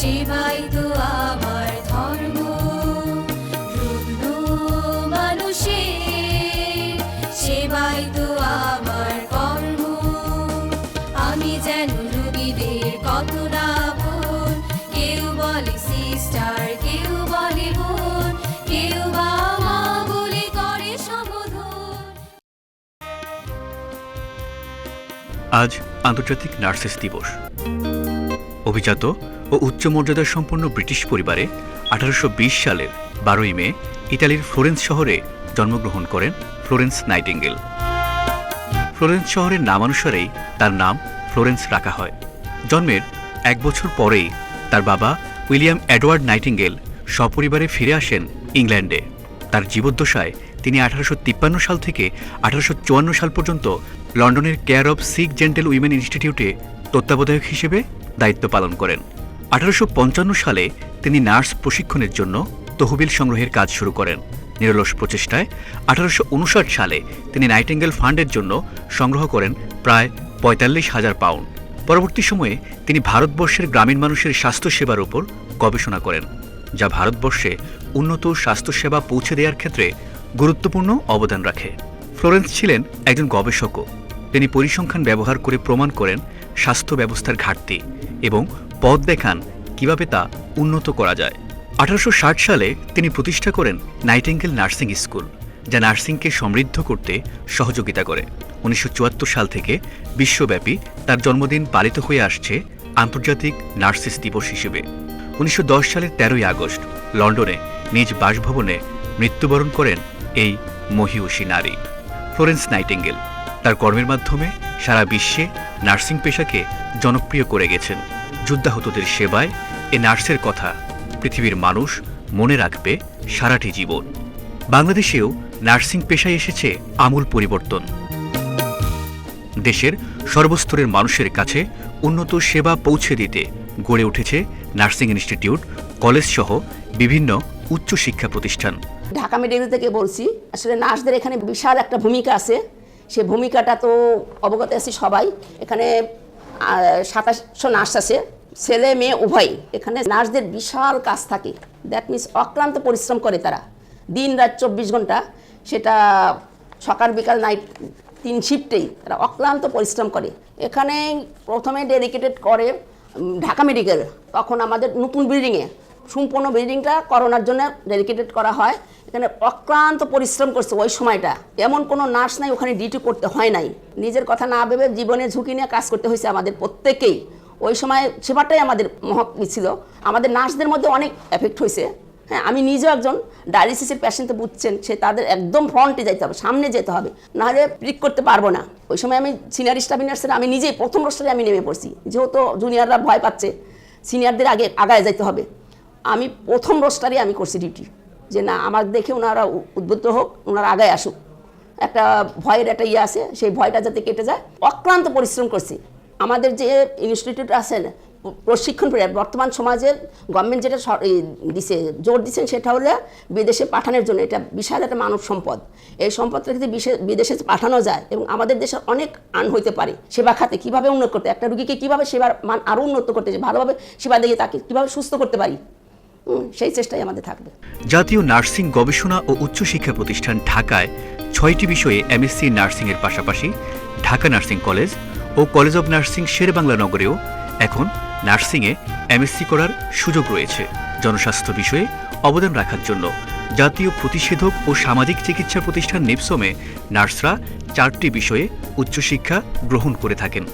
সেবাই তো আমার ধর্ম। রুগ্ন মানুষের সেবাই তো আমার কর্ম। আমি যেন রুগীদের কত না আপন কেউ বলে সিস্টার, কেউ বলে বোন, কেউ বা বলে করে সম্বোধন আজ আন্তর্জাতিক নার্সেস দিবস। অভিজাত ও উচ্চ মর্যাদা সম্পন্ন ব্রিটিশ পরিবারে আঠারোশো বিশ সালের বারোই মে ইতালির ফ্লোরেন্স শহরে জন্মগ্রহণ করেন ফ্লোরেন্স নাইটিঙ্গেল। ফ্লোরেন্স শহরের নামানুসারেই তার নাম ফ্লোরেন্স রাখা হয়। জন্মের এক বছর পরেই তার বাবা উইলিয়াম এডওয়ার্ড নাইটিঙ্গেল সপরিবারে ফিরে আসেন ইংল্যান্ডে। তার জীবদ্দশায় তিনি আঠারোশো তিপ্পান্ন সাল থেকে আঠারোশো চুয়ান্ন সাল পর্যন্ত লন্ডনের care of sick gentle women ইনস্টিটিউটে তত্ত্বাবধায়ক হিসেবে দায়িত্ব পালন করেন। আঠারোশো পঞ্চান্ন সালে তিনি নার্স প্রশিক্ষণের জন্য তহবিল সংগ্রহের কাজ শুরু করেন। নিরলস প্রচেষ্টায় আঠারোশো উনষাট সালে তিনি নাইটেঙ্গেল ফান্ডের জন্য সংগ্রহ করেন প্রায় পঁয়তাল্লিশ হাজার পাউন্ড। পরবর্তী সময়ে তিনি ভারতবর্ষের গ্রামীণ মানুষের স্বাস্থ্যসেবার উপর গবেষণা করেন, যা ভারতবর্ষে উন্নত স্বাস্থ্যসেবা পৌঁছে দেওয়ার ক্ষেত্রে গুরুত্বপূর্ণ অবদান রাখে। ফ্লোরেন্স ছিলেন একজন গবেষকও। তিনি পরিসংখ্যান ব্যবহার করে প্রমাণ করেন স্বাস্থ্য ব্যবস্থার ঘাটতি এবং পথ দেখান কীভাবে তা উন্নত করা যায়। আঠারোশো ষাট সালে তিনি প্রতিষ্ঠা করেন নাইটেঙ্গেল নার্সিং স্কুল, যা নার্সিংকে সমৃদ্ধ করতে সহযোগিতা করে। উনিশশো চুয়াত্তর সাল থেকে বিশ্বব্যাপী তার জন্মদিন পালিত হয়ে আসছে আন্তর্জাতিক নার্সিস দিবস হিসেবে। উনিশশো দশ সালের তেরোই আগস্ট লন্ডনে নিজ বাসভবনে মৃত্যুবরণ করেন এই মহিয়সী নারী, ফ্লোরেন্স নাইটেঙ্গেল। তার কর্মের মাধ্যমে সারা বিশ্বে নার্সিং পেশাকে জনপ্রিয় করে গেছেন। যুদ্ধাহতদের সেবায় এ নার্সের কথা পৃথিবীর মানুষ মনে রাখবে সারাটি জীবন। বাংলাদেশেও নার্সিং পেশায় এসেছে আমূল পরিবর্তন। দেশের সর্বস্তরের মানুষের কাছে উন্নত সেবা পৌঁছে দিতে গড়ে উঠেছে নার্সিং ইনস্টিটিউট, কলেজ সহ বিভিন্ন উচ্চশিক্ষা প্রতিষ্ঠান। ঢাকা মেডিকেল থেকে বলছি, আসলে নার্সদের এখানে বিশাল একটা ভূমিকা আছে। সে ভূমিকাটা তো অবগত আছি সবাই। এখানে সাতাশশো নার্স আছে, ছেলে, মেয়ে উভয় এখানে নার্সদের বিশাল কাজ থাকে। দ্যাট মিন্স অক্লান্ত পরিশ্রম করে তারা। দিন রাত চব্বিশ ঘণ্টা সেটা সকাল, বিকাল নাইট তিন শিফটেই তারা অক্লান্ত পরিশ্রম করে। এখানে প্রথমে ডেডিকেটেড করে ঢাকা মেডিকেল তখন আমাদের নতুন বিল্ডিংয়ে সম্পূর্ণ বিল্ডিংটা করোনার জন্য ডেডিকেটেড করা হয়। এখানে অক্লান্ত পরিশ্রম করছে ওই সময়টা। এমন কোনো নার্স নাই, ওখানে ডিউটি করতে হয় নাই। নিজের কথা না ভেবে জীবনে ঝুঁকি নিয়ে কাজ করতে হয়েছে আমাদের প্রত্যেকেই। ওই সময় সেবাটাই আমাদের মহৎ ছিল। আমাদের নার্সদের মধ্যে অনেক এফেক্ট হয়েছে। হ্যাঁ আমি নিজেও একজন ডায়ালিসিসের পেশেন্টে বুঝছেন, সে তাদের একদম ফ্রন্টে যেতে হবে, সামনে যেতে হবে। নাহলে প্রিক করতে পারব না। ওই সময় আমি সিনিয়র স্টাফ নার্সের আমি নিজেই প্রথম রোস্টারে আমি নেমে পড়ছি। যেহেতু জুনিয়ররা ভয় পাচ্ছে সিনিয়রদের আগে আগায় যেতে হবে। আমি প্রথম রোস্টারে আমি করছি ডিউটি যে না, আমার দেখে ওনারা উদ্বুদ্ধ হোক ওনারা আগায় আসুক। একটা ভয়ের একটা ইয়ে আছে, সেই ভয়টা যাতে কেটে যায়। অক্লান্ত পরিশ্রম করছি। আমাদের যে ইনস্টিটিউট আছেন, প্রশিক্ষণ বর্তমান সমাজের গভর্নমেন্ট যেটা দিছে, জোর দিচ্ছেন সেটা হলো বিদেশে পাঠানোর জন্য। এটা বিশাল একটা মানব সম্পদ। এই সম্পদটা যদি বিদেশে পাঠানো যায় এবং আমাদের দেশে অনেক আন হইতে পারে, সেবা খাতে কীভাবে উন্নত করতে একটা রুগীকে কীভাবে সেবার মান আরও উন্নত করতে ভালোভাবে সেবা দিয়ে তাকে কীভাবে সুস্থ করতে পারি সেই চেষ্টাই আমাদের থাকবে। জাতীয় নার্সিং গবেষণা ও উচ্চশিক্ষা প্রতিষ্ঠান ঢাকায় ছয়টি বিষয়ে এমএসসি নার্সিংয়ের পাশাপাশি ঢাকা নার্সিং কলেজ ও কলেজ অব নার্সিং শেরবাংলা নগরেও এখন নার্সিংয়ে এমএসসি করার সুযোগ রয়েছে। জনস্বাস্থ্য বিষয়ে অবদান রাখার জন্য জাতীয় প্রতিষেধক ও সামাজিক চিকিৎসা প্রতিষ্ঠান নিপসমে নার্সরা চারটি বিষয়ে উচ্চশিক্ষা গ্রহণ করে থাকেন।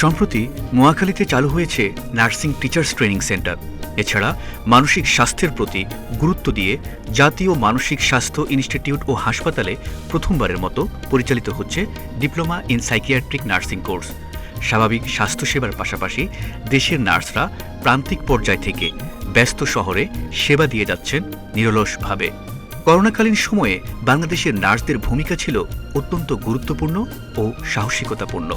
সম্প্রতি নোয়াখালীতে চালু হয়েছে নার্সিং টিচার্স ট্রেনিং সেন্টার। এছাড়া মানসিক স্বাস্থ্যের প্রতি গুরুত্ব দিয়ে জাতীয় মানসিক স্বাস্থ্য ইনস্টিটিউট ও হাসপাতালে প্রথমবারের মতো পরিচালিত হচ্ছে diploma in psychiatric nursing course. স্বাভাবিক স্বাস্থ্যসেবার পাশাপাশি দেশের নার্সরা প্রান্তিক পর্যায় থেকে ব্যস্ত শহরে সেবা দিয়ে যাচ্ছেন নিরলসভাবে। করোনাকালীন সময়ে বাংলাদেশের নার্সদের ভূমিকা ছিল অত্যন্ত গুরুত্বপূর্ণ ও সাহসিকতাপূর্ণ।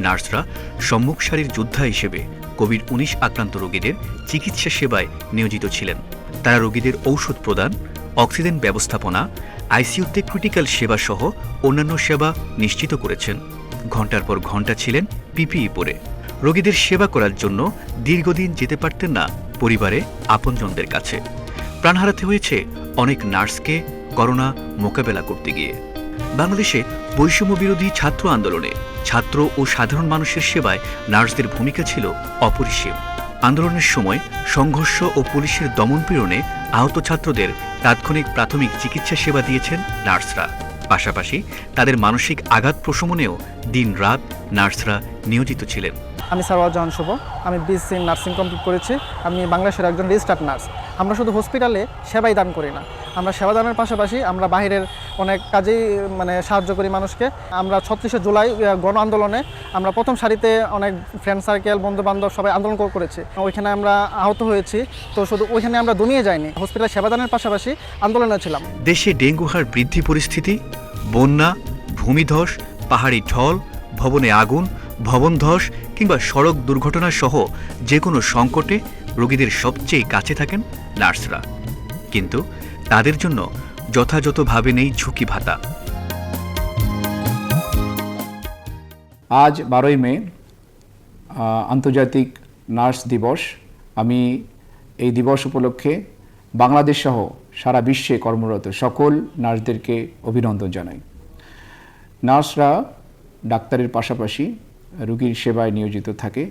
নার্সরা সম্মুখ সারির যোদ্ধা হিসেবে কোভিড উনিশ আক্রান্ত রোগীদের চিকিৎসা সেবায় নিয়োজিত ছিলেন। তারা রোগীদের ঔষধ প্রদান, অক্সিজেন ব্যবস্থাপনা আইসিইউতে ক্রিটিক্যাল সেবা সহ অন্যান্য সেবা নিশ্চিত করেছেন। ঘণ্টার পর ঘণ্টা ছিলেন পিপিই পরে রোগীদের সেবা করার জন্য দীর্ঘদিন যেতে পারতেন না পরিবারে আপনজনদের কাছে। প্রাণ হারাতে হয়েছে অনেক নার্সকে করোনা মোকাবেলা করতে গিয়ে। বাংলাদেশে বৈষম্য বিরোধী ছাত্র আন্দোলনে ছাত্র ও সাধারণ মানুষের সেবায় নার্সদের ভূমিকা ছিল অপরিসীম। আন্দোলনের সময় সংঘর্ষ ও পুলিশের দমনপীড়নে আহত ছাত্রদের তাৎক্ষণিক প্রাথমিক চিকিৎসা সেবা দিয়েছেন নার্সরা। পাশাপাশি তাদের মানসিক আঘাত প্রশমনেও দিন রাত নার্সরা নিয়োজিত ছিলেন। আমি সারওয়ার জাহান শুভ। আমি বিএসসি নার্সিং কমপ্লিট করেছি। আমি বাংলাদেশের একজন রেজিস্টার্ড নার্স আমরা শুধু হসপিটালে সেবাই দান করি না। আমরা সেবা দানের পাশাপাশি আমরা বাইরের অনেক কাজেই মানে সাহায্য করি মানুষকে। আমরা ছত্রিশে জুলাই গণ আন্দোলনে আমরা প্রথম সারিতে অনেক ফ্রেন্ড সার্কেল বন্ধু বান্ধব সবাই আন্দোলন কর- করেছি। ওইখানে আমরা আহত হয়েছি। তো শুধু ওইখানে আমরা দমিয়ে যাইনি। হসপিটাল সেবাদানের পাশাপাশি আন্দোলনে ছিলাম। দেশে ডেঙ্গু হার বৃদ্ধি পরিস্থিতি বন্যা ভূমিধস পাহাড়ি ঢল ভবনে আগুন ভবন ধস কিংবা সড়ক দুর্ঘটনা সহ যে কোনো সংকটে রোগীদের সবচেয়ে কাছে থাকেন নার্সরা। কিন্তু তাদের জন্য যথাযথভাবে নেই ঝুঁকি ভাতা। আজ বারোই মে আন্তর্জাতিক নার্স দিবস। আমি এই দিবস উপলক্ষে বাংলাদেশ সহ সারা বিশ্বে কর্মরত সকল নার্সদেরকে অভিনন্দন জানাই। নার্সরা ডাক্তারের পাশাপাশি রোগীর সেবায় নিয়োজিত থাকে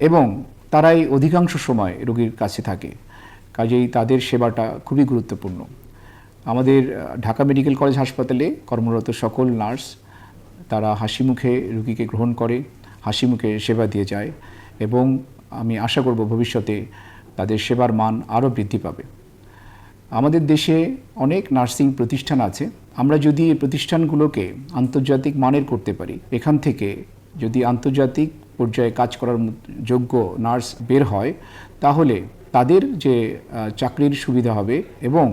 এবং তারাই অধিকাংশ সময় রুগীর কাছে থাকে। কাজেই তাদের সেবাটা খুবই গুরুত্বপূর্ণ। আমাদের ঢাকা মেডিকেল কলেজ হাসপাতালে কর্মরত সকল নার্স, তারা হাসি মুখে রুগীকে গ্রহণ করে, হাসি মুখে সেবা দিয়ে যায় এবং আমি আশা করব ভবিষ্যতে তাদের সেবার মান আরও বৃদ্ধি পাবে। আমাদের দেশে অনেক নার্সিং প্রতিষ্ঠান আছে। আমরা যদি এই প্রতিষ্ঠানগুলোকে আন্তর্জাতিক মানের করতে পারি, এখান থেকে যদি আন্তর্জাতিক পর্যায়ে কাজ করার যোগ্য নার্স বের হয়, তাহলে তাদের যে চাকরির সুবিধা হবে এবং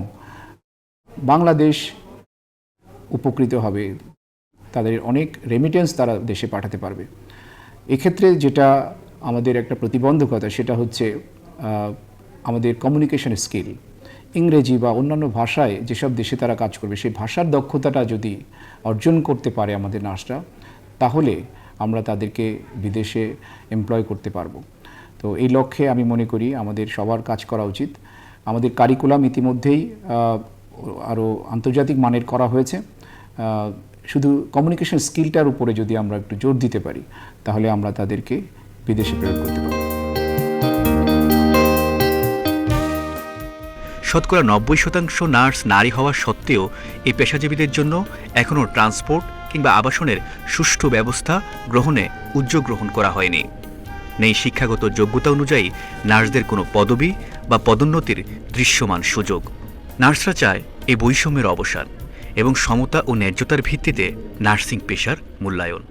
বাংলাদেশ উপকৃত হবে। তাদের অনেক রেমিটেন্স তারা দেশে পাঠাতে পারবে। এক্ষেত্রে যেটা আমাদের একটা প্রতিবন্ধকতা, সেটা হচ্ছে আমাদের কমিউনিকেশন স্কিল ইংরেজি বা অন্যান্য ভাষায় যেসব দেশে তারা কাজ করবে, সেই ভাষার দক্ষতাটা যদি অর্জন করতে পারে আমাদের নার্সরা, তাহলে আমরা তাদেরকে বিদেশে এমপ্লয় করতে পারব। তো এই লক্ষ্যে আমি মনে করি আমাদের সবার কাজ করা উচিত। আমাদের কারিকুলাম ইতিমধ্যেই আরও আন্তর্জাতিক মানের করা হয়েছে। শুধু কমিউনিকেশন স্কিলটার উপরে যদি আমরা একটু জোর দিতে পারি, তাহলে আমরা তাদেরকে বিদেশে প্রেরণ করতে পারব। শতকরা নব্বই শতাংশ নার্স নারী হওয়া সত্ত্বেও এই পেশাজীবীদের জন্য এখনও ট্রান্সপোর্ট কিংবা আবাসনের সুষ্ঠু ব্যবস্থা গ্রহণে উদ্যোগ গ্রহণ করা হয়নি। নেই শিক্ষাগত যোগ্যতা অনুযায়ী নার্সদের কোনো পদবি বা পদোন্নতির দৃশ্যমান সুযোগ। নার্সরা চায় এই বৈষম্যের অবসান এবং সমতা ও ন্যায্যতার ভিত্তিতে নার্সিং পেশার মূল্যায়ন।